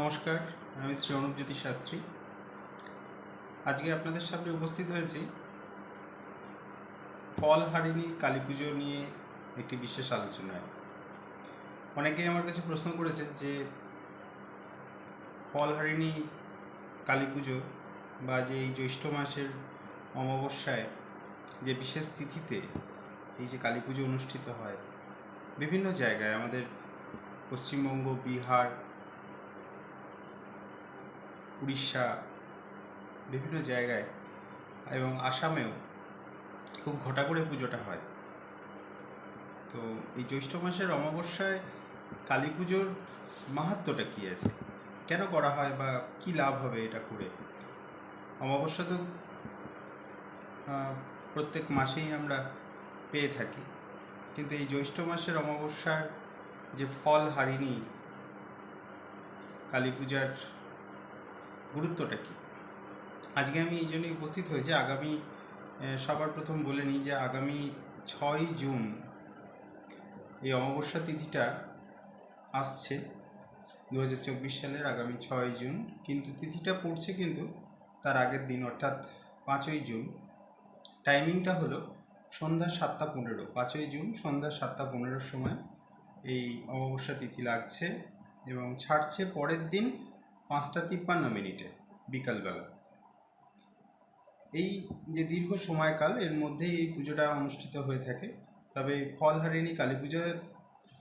নমস্কার, আমি শ্রী অনুপজ্যোতি শাস্ত্রী। আজকে আপনাদের সামনে উপস্থিত হয়েছি ফল হারিণী কালী পুজো নিয়ে একটি বিশেষ আলোচনায়। অনেকেই আমার কাছে প্রশ্ন করেছেন যে ফল হারিণী কালী পুজো বা যে এই জ্যৈষ্ঠ মাসের অমাবস্যায় যে বিশেষ তিথিতে এই যে কালী পুজো অনুষ্ঠিত হয়, বিভিন্ন জায়গায় আমাদের পশ্চিমবঙ্গ, বিহার উড়িষ্যা, বিভিন্ন জায়গায় এবং আসামেও খুব ঘটা করে পুজোটা হয়। তো এই জ্যৈষ্ঠ মাসের অমাবস্যায় কালী পুজোর মাহাত্ম্যটা কী আছে? কেন করা হয় বা কী লাভ হবে এটা করে? অমাবস্যা তো প্রত্যেক মাসেই আমরা পেয়ে থাকি। কিন্তু এই জ্যৈষ্ঠ মাসের অমাবস্যার যে ফল হারিনি কালী পূজার গুরুত্বটা কি? আজকে আমি এই জন্যই উপস্থিত হয়েছি, আগামী সবার প্রথম বলে নিই যে আগামী ছয় জুন এই অমাবস্যা তিথিটা আসছে দু হাজার চব্বিশ সালের আগামী ছয় জুন। কিন্তু তিথিটা পড়ছে কিন্তু তার আগের দিন, অর্থাৎ পাঁচই জুন। টাইমিংটা হলো সন্ধ্যা সাতটা পনেরো। পাঁচই জুন সন্ধ্যা সাতটা পনেরোর সময় এই অমাবস্যা তিথি লাগছে এবং ছাড়ছে পরের দিন পাঁচটা তিপ্পান্ন মিনিটে, বিকালবেলা। এই যে দীর্ঘ সময়কাল, এর মধ্যেই এই পুজোটা অনুষ্ঠিত হয়ে থাকে। তবে ফলহারিণী কালী পুজো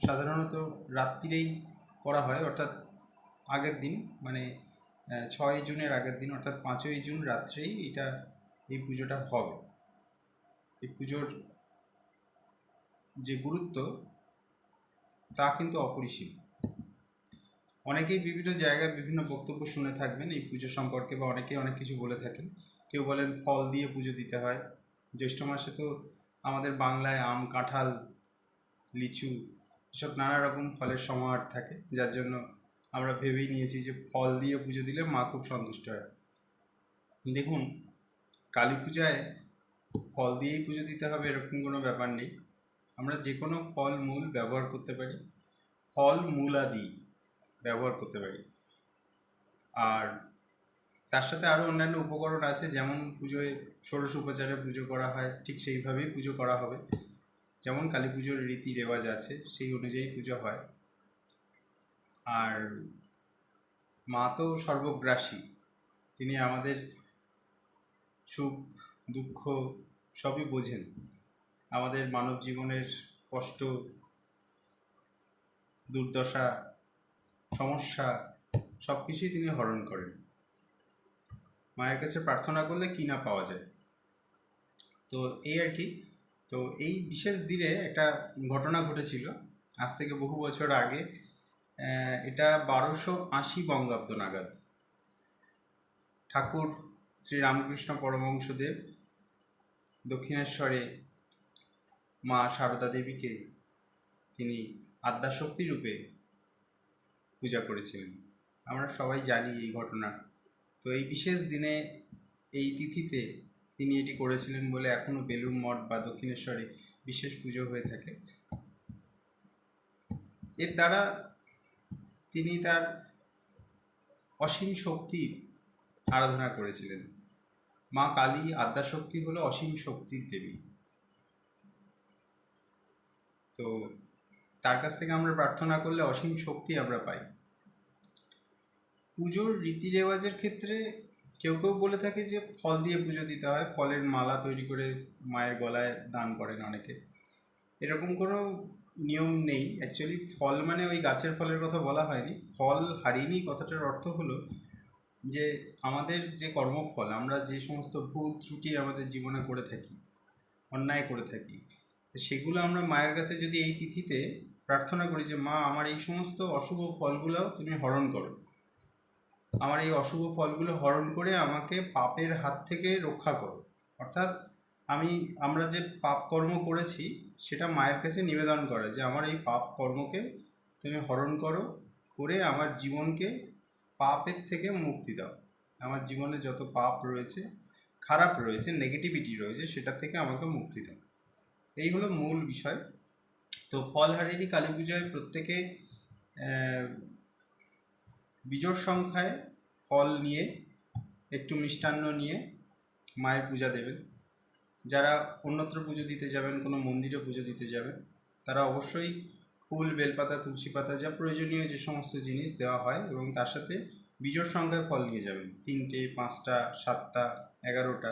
সাধারণত রাত্রিরেই করা হয়, অর্থাৎ আগের দিন মানে ছয় জুনের আগের দিন, অর্থাৎ পাঁচই জুন রাত্রেই এটা, এই পুজোটা হবে। এই পুজোর যে গুরুত্ব, তা কিন্তু অপরিসীম। অনেকেই বিভিন্ন জায়গায় বিভিন্ন বক্তব্য শুনে থাকবেন, এই পুজো সম্পর্কে বা অনেকেই অনেক কিছু বলে থাকেন। কেউ বলেন ফল দিয়ে পুজো দিতে হয়। জ্যৈষ্ঠ মাসে তো আমাদের বাংলায় আম, কাঁঠাল, লিচু এসব নানা রকম ফলের সমাহার থাকে। যার জন্য আমরা ভেবেই নিয়েছি যে ফল দিয়ে পুজো দিলে মা খুব সন্তুষ্ট হয়। দেখুন, কালী পূজায় ফল দিয়েই পুজো দিতে হবে এরকম কোনো ব্যাপার নেই। আমরা যে কোনো ফল মূল ব্যবহার করতে পারি। ফল মূলাদি। ব্যবহার করতে পারি। আর তার সাথে আরও অন্যান্য উপকরণ আছে, যেমন পুজোয় ষোড়শ উপচারে পুজো করা হয়, ঠিক সেইভাবেই পুজো করা হবে। যেমন কালী পুজোর রীতি রেওয়াজ আছে, সেই অনুযায়ী পুজো হয়। আর মা তো সর্বগ্রাসী, তিনি আমাদের সুখ, দুঃখ সবই বোঝেন। আমাদের মানব জীবনের কষ্ট, দুর্দশা সমস্যা সব কিছুই তিনি হরণ করেন। মায়ের কাছে প্রার্থনা করলে কি না পাওয়া যায়? তো এই আর কি। তো এই বিশেষ দিনে একটা ঘটনা ঘটেছিল, আজ থেকে বহু বছর আগে। এটা বারোশো আশি বঙ্গাব্দ নাগাদ। ঠাকুর শ্রী রামকৃষ্ণ পরমহংসদেব দক্ষিণেশ্বরে মা সারদা দেবীকে তিনি আদ্যাশক্তি রূপে পূজা করেছিলেন। আমরা সবাই জানি এই ঘটনা। তো এই বিশেষ দিনে এই তিথিতে তিনি এটি করেছিলেন বলে এখনও বেলুড় মঠ বা দক্ষিণেশ্বরে বিশেষ পুজো হয়ে থাকে। এর দ্বারা তিনি তার অসীম শক্তি আরাধনা করেছিলেন। মা কালী আদ্যাশক্তি হলো অসীম শক্তির দেবী। তো তার কাছ থেকে আমরা প্রার্থনা করলে অসীম শক্তি আমরা পাই। পুজোর রীতি রেওয়াজের ক্ষেত্রে কেউ কেউ বলে থাকে যে ফল দিয়ে পুজো দিতে হয়, ফলের মালা তৈরি করে মায়ের গলায় দান করেন অনেকে। এরকম কোনো নিয়ম নেই। অ্যাকচুয়ালি ফল মানে ওই গাছের ফলের কথা বলা হয়নি। ফল হারিনি কথাটার অর্থ হলো যে আমাদের যে কর্মফল, আমরা যে সমস্ত ভুল ত্রুটি আমাদের জীবনে করে থাকি, অন্যায় করে থাকি, সেগুলো আমরা মায়ের কাছে যদি এই তিথিতে প্রার্থনা করি যে, মা, আমার এই সমস্ত অশুভ ফলগুলো তুমি হরণ করো। আমার এই অশুভ ফলগুলো হরণ করে আমাকে পাপের হাত থেকে রক্ষা করো। অর্থাৎ আমি, আমরা যে পাপ কর্ম করেছি, সেটা মায়ের কাছে নিবেদন করে যে আমার এই পাপ কর্মকে তুমি হরণ করো, করে আমার জীবনকে পাপের থেকে মুক্তি দাও। আমার জীবনে যত পাপ রয়েছে, খারাপ রয়েছে নেগেটিভিটি রয়েছে, সেটা থেকে আমাকে মুক্তি দাও। এই হলো মূল বিষয়। তো ফলহারিণী কালী পূজায় প্রত্যেকে বিজোড় সংখ্যায় ফল নিয়ে, একটু মিষ্টান্ন নিয়ে মায়ের পূজা দেবেন। যারা অন্যত্র পুজো দিতে যাবেন, কোনো মন্দিরে পুজো দিতে যাবেন, তারা অবশ্যই ফুল, বেলপাতা, তুলসী পাতা, যা প্রয়োজনীয় যে সমস্ত জিনিস দেওয়া হয় এবং তার সাথে বিজোড় সংখ্যায় ফল নিয়ে যাবেন। তিনটে, পাঁচটা, সাতটা, এগারোটা,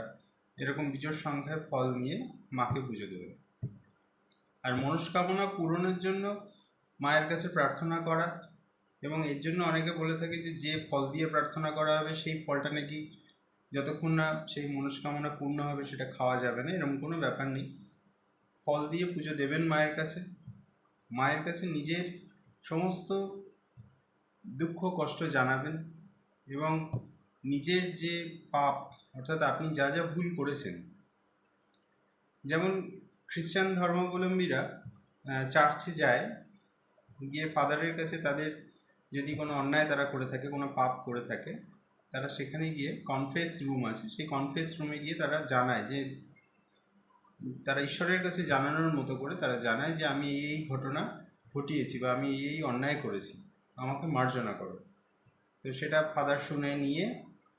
এরকম বিজোড় সংখ্যায় ফল নিয়ে মাকে পুজো দেবেন। আর মনস্কামনা পূরণের জন্য মায়ের কাছে প্রার্থনা করা এবং এর জন্য অনেকে বলে থাকে যে যে ফল দিয়ে প্রার্থনা করা হবে, সেই ফলটা নাকি যতক্ষণ না সেই মনস্কামনা পূর্ণ হবে, সেটা খাওয়া যাবে না, এরকম কোনো ব্যাপার নেই। ফল দিয়ে পুজো দেবেন মায়ের কাছে। মায়ের কাছে নিজের সমস্ত দুঃখ, কষ্ট জানাবেন এবং নিজের যে পাপ, অর্থাৎ আপনি যা যা ভুল করেছেন, যেমন খ্রিস্টান ধর্মাবলম্বীরা চার্চে যায়, গিয়ে ফাদারের কাছে তাদের যদি কোনো অন্যায় তারা করে থাকে, কোনো পাপ করে থাকে, তারা সেখানে গিয়ে কনফেস রুম আছে। সেই কনফেস রুমে গিয়ে তারা জানায় যে, তারা ঈশ্বরের কাছে জানানোর মতো করে তারা জানায় যে, আমি এই ঘটনা ঘটিয়েছি বা আমি এই এই অন্যায় করেছি। আমাকে মার্জনা করো। তো সেটা ফাদার শুনে নিয়ে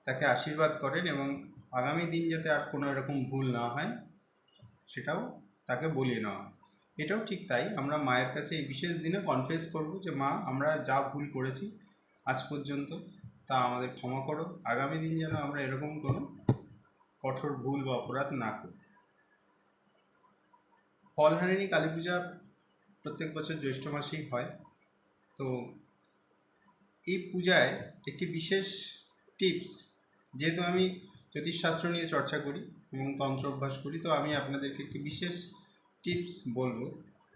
তাকে আশীর্বাদ করেন এবং আগামী দিন যাতে আর কোনো এরকম ভুল না হয়, সেটাও তাকে বলিয়ে নেওয়া হয়। এটাও ঠিক তাই। আমরা মায়ের কাছে এই বিশেষ দিনে কনফেস করব যে, মা, আমরা যা ভুল করেছি আজ পর্যন্ত, তা আমাদের ক্ষমা করো। আগামী দিন যেন আমরা এরকম কোনো কঠোর ভুল বা অপরাধ না করি। ফলহারিণী কালী পূজা প্রত্যেক বছর জ্যৈষ্ঠ মাসেই হয়। তো এই পূজায় একটি বিশেষ টিপস যেহেতু আমি জ্যোতিষশাস্ত্র নিয়ে চর্চা করি এবং তন্ত্র অভ্যাস করি, তো আমি আপনাদেরকে একটি বিশেষ টিপস বলব,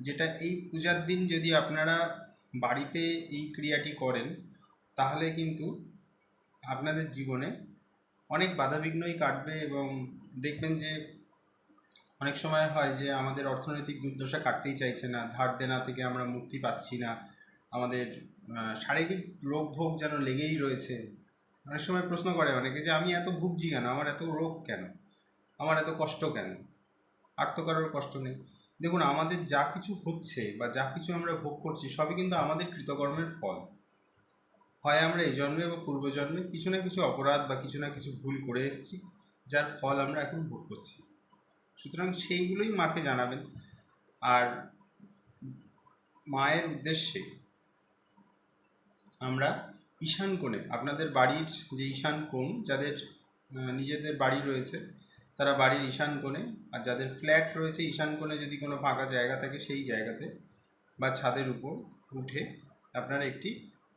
যেটা এই পূজার দিন যদি আপনারা বাড়িতে এই ক্রিয়াটি করেন, তাহলে কিন্তু আপনাদের জীবনে অনেক বাধাবিঘ্নই কাটবে এবং দেখবেন যে অনেক সময় হয় যে আমাদের অর্থনৈতিক দুর্দশা কাটতেই চাইছে না, ধার দেনা থেকে আমরা মুক্তি পাচ্ছি না, আমাদের শারীরিক রোগ ভোগ যেন লেগেই রয়েছে। অনেক সময় প্রশ্ন করে অনেকে যে, আমি এত ভুগছি কেন? আমার এত রোগ কেন? আমার এত কষ্ট কেন? আর তো কষ্ট নেই। দেখুন, আমাদের যা কিছু হচ্ছে বা যা কিছু আমরা ভোগ করছি, সবই কিন্তু আমাদের কৃতকর্মের ফল। হয় আমরা এই জন্মে বা পূর্বজন্মে কিছু না কিছু অপরাধ বা কিছু না কিছু ভুল করে এসেছি, যার ফল আমরা এখন ভোগ করছি। সুতরাং সেইগুলোই মাকে জানাবেন। আর মায়ের উদ্দেশ্যে আমরা ঈশান কোণে, আপনাদের বাড়ির যে ঈশান কোণ, যাদের নিজেদের বাড়ি রয়েছে তারা বাড়ির ঈশান কোণে, আর যাদের ফ্ল্যাট রয়েছে ঈশান কোণে যদি কোনো ফাঁকা জায়গা থাকে সেই জায়গাতে বা ছাদের উপর উঠে আপনারা একটি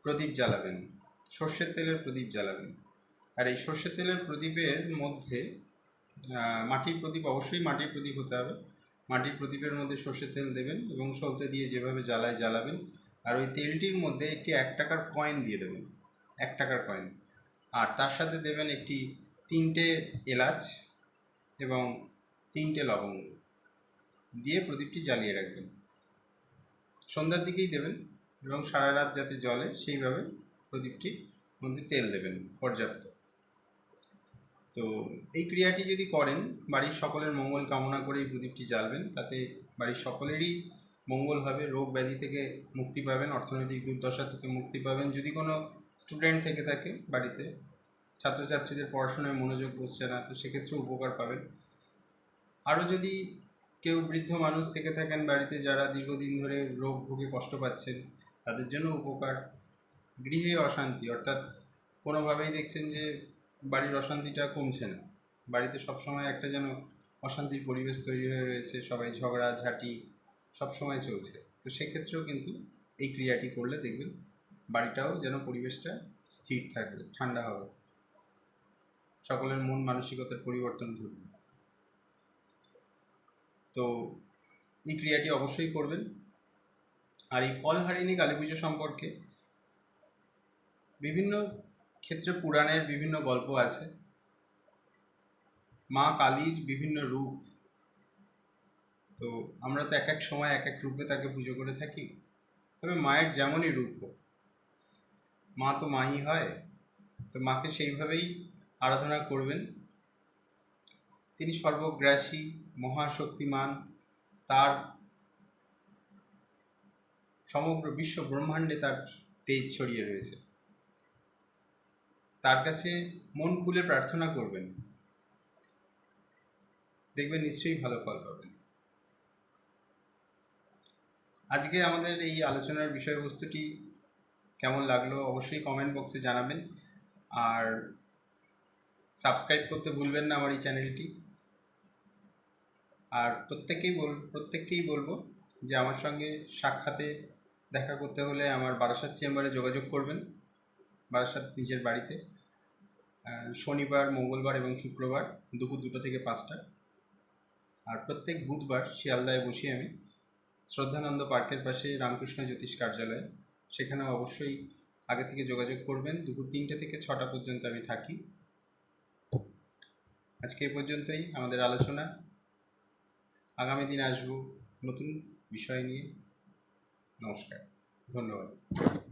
প্রদীপ জ্বালাবেন, সর্ষের তেলের প্রদীপ জ্বালাবেন। আর এই সর্ষের তেলের প্রদীপের মধ্যে মাটির প্রদীপ, অবশ্যই মাটির প্রদীপ হতে হবে। মাটির প্রদীপের মধ্যে সর্ষের তেল দেবেন এবং সলতে দিয়ে যেভাবে জ্বালায় জ্বালাবেন। আর ওই তেলটির মধ্যে একটি এক টাকার কয়েন দিয়ে দেবেন, এক টাকার কয়েন। আর তার সাথে দেবেন একটি তিনটে এলাচ এবং তিনটে লবঙ্গ দিয়ে প্রদীপটি জ্বালিয়ে রাখবেন। সন্ধ্যার দিকেই দেবেন এবং সারা রাত যাতে জলে সেইভাবে প্রদীপটির মধ্যে তেল দেবেন পর্যাপ্ত। তো এই ক্রিয়াটি যদি করেন, বাড়ির সকলের মঙ্গল কামনা করে এই প্রদীপটি জ্বালবেন, তাতে বাড়ির সকলেরই মঙ্গল হবে, রোগ ব্যাধি থেকে মুক্তি পাবেন, অর্থনৈতিক দুর্দশা থেকে মুক্তি পাবেন। যদি কোনো স্টুডেন্ট থেকে থাকে বাড়িতে, ছাত্রছাত্রীদের পড়াশোনায় মনোযোগ বসছে না, তো সেক্ষেত্রে উপকার পাবেন। আরও যদি কেউ বৃদ্ধ মানুষ থেকে থাকেন বাড়িতে যারা দীর্ঘদিন ধরে রোগ ভোগে কষ্ট পাচ্ছেন, তাদের জন্য উপকার গৃহে অশান্তি। অর্থাৎ কোনোভাবেই দেখছেন যে বাড়ির অশান্তিটা কমছে না। বাড়িতে সবসময় একটা যেন অশান্তির পরিবেশ তৈরি হয়ে রয়েছে, সবাই ঝগড়া, ঝাঁটি সবসময় চলছে। তো সেক্ষেত্রেও কিন্তু এই ক্রিয়াটি করলে দেখবেন বাড়িটাও যেন পরিবেশটা স্থির থাকবে, ঠান্ডা হবে। সকলের মন মানসিকতার পরিবর্তন ঘটবে। তো এই ক্রিয়াটি অবশ্যই করবেন। আর এই ফলহারিণী কালী পুজো সম্পর্কে বিভিন্ন ক্ষেত্রে পুরাণের বিভিন্ন গল্প আছে। মা কালীর বিভিন্ন রূপ। তো আমরা তো এক এক সময় এক এক রূপে তাকে পুজো করে থাকি। তবে মায়ের যেমনই রূপ মা তো মাই হয়, তো মাকে সেইভাবেই আরাধনা করবেন। তিনি সর্বগ্রাসী মহাশক্তিমান, তার সমগ্র বিশ্ব ব্রহ্মাণ্ডে তার তেজ ছড়িয়ে রয়েছে। তার কাছে মন খুলে প্রার্থনা করবেন। দেখবেন নিশ্চয়ই ভালো ফল পাবেন। আজকে আমাদের এই আলোচনার বিষয়বস্তুটি কেমন লাগল অবশ্যই কমেন্ট বক্সে জানাবেন। আর সাবস্ক্রাইব করতে ভুলবেন না আমার এই চ্যানেলটি আর প্রত্যেকেই বল, প্রত্যেককেই বলব যে আমার সঙ্গে সাক্ষাতে দেখা করতে হলে আমার বারাসাত চেম্বারে যোগাযোগ করবেন, বারাসাত নিজের বাড়িতে। শনিবার, মঙ্গলবার এবং শুক্রবার দুপুর দুটো থেকে পাঁচটা। আর প্রত্যেক বুধবার শিয়ালদায় বসি আমি, শ্রদ্ধানন্দ পার্কের পাশে রামকৃষ্ণ জ্যোতিষ কার্যালয়। সেখানে অবশ্যই আগে থেকে যোগাযোগ করবেন। দুপুর তিনটে থেকে ছটা পর্যন্ত আমি থাকি। আজকে এ পর্যন্তই। আমাদের আলোচনা আগামী দিন আসব। নতুন বিষয় নিয়ে নমস্কার। ধন্যবাদ।